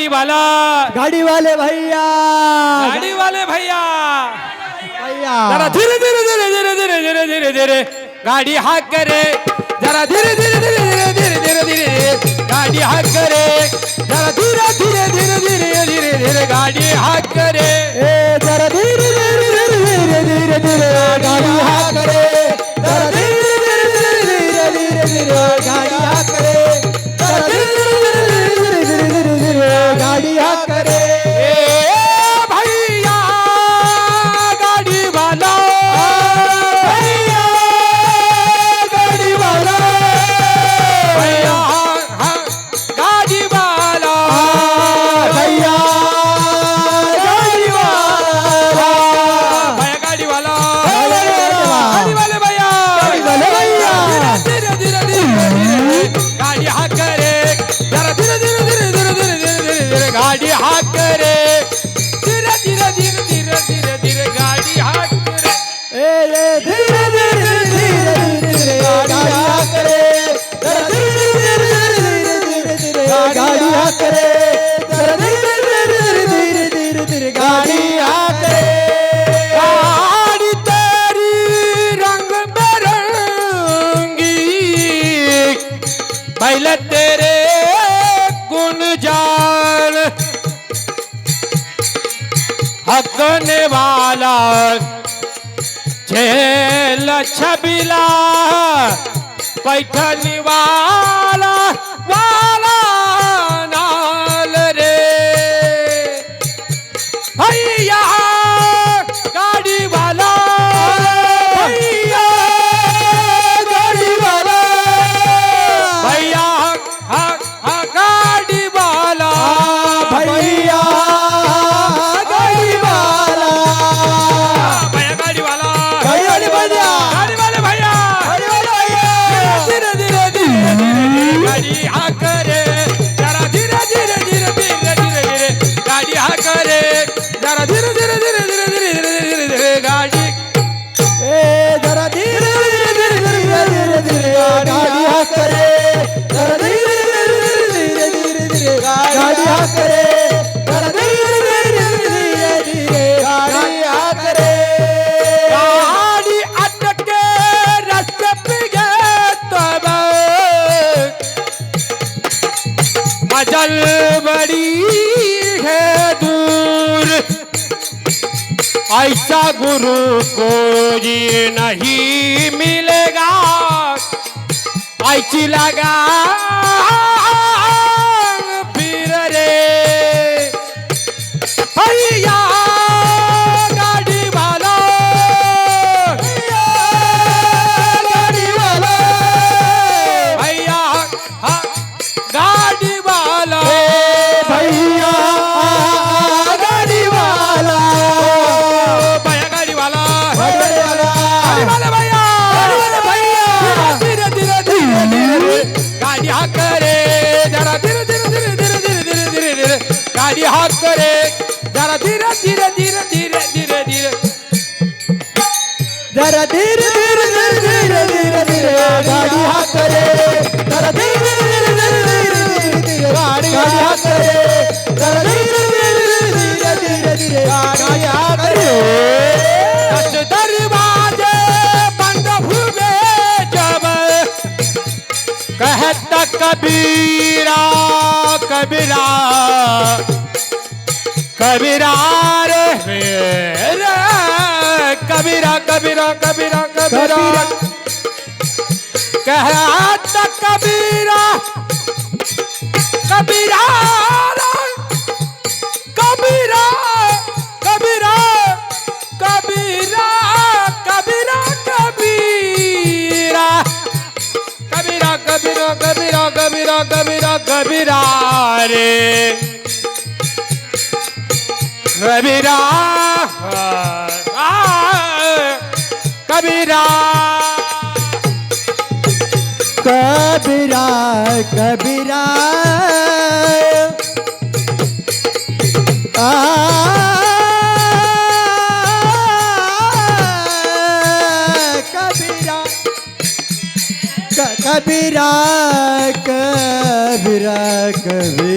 गाड़ी वाला गाड़ी वाले भैया गाड़ी वाले भैया भैया जरा धीरे धीरे धीरे धीरे धीरे धीरे धीरे धीरे गाड़ी हाक करे जरा धीरे धीरे धीरे धीरे धीरे धीरे धीरे गाड़ी हाक करे जरा धीरे धीरे धीरे धीरे धीरे धीरे गाड़ी हाक करे जरा लगने वाला झेल छबिला पैठनी वाला वाला I yeah, it. ऐसा गुरु को ये नहीं मिलेगा ऐसी लगा कहता कबीरा कबीरा कबीरा रे कबीरा कबीरा कबीरा। कहता कबीरा कबीरा कबीरा कबीरा कबीरा कबीरा कबीरा। कबीरा कबीरा कबीरा कबीरा कबीरा कबीरा रे। कबीरा कबीरा कबीरा कबीरा आ कबीरा कबीरा कबीरा कबीरा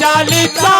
चालीसा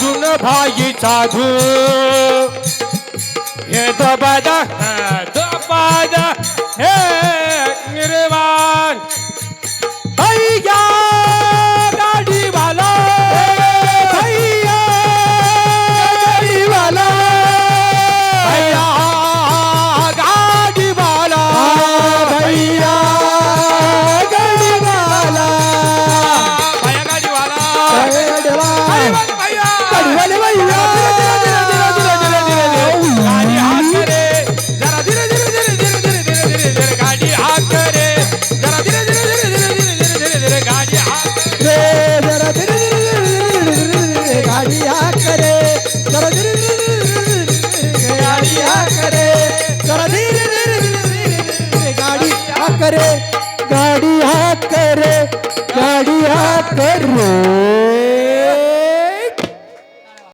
सुन भाई साधू. हे दबादा दबादा हे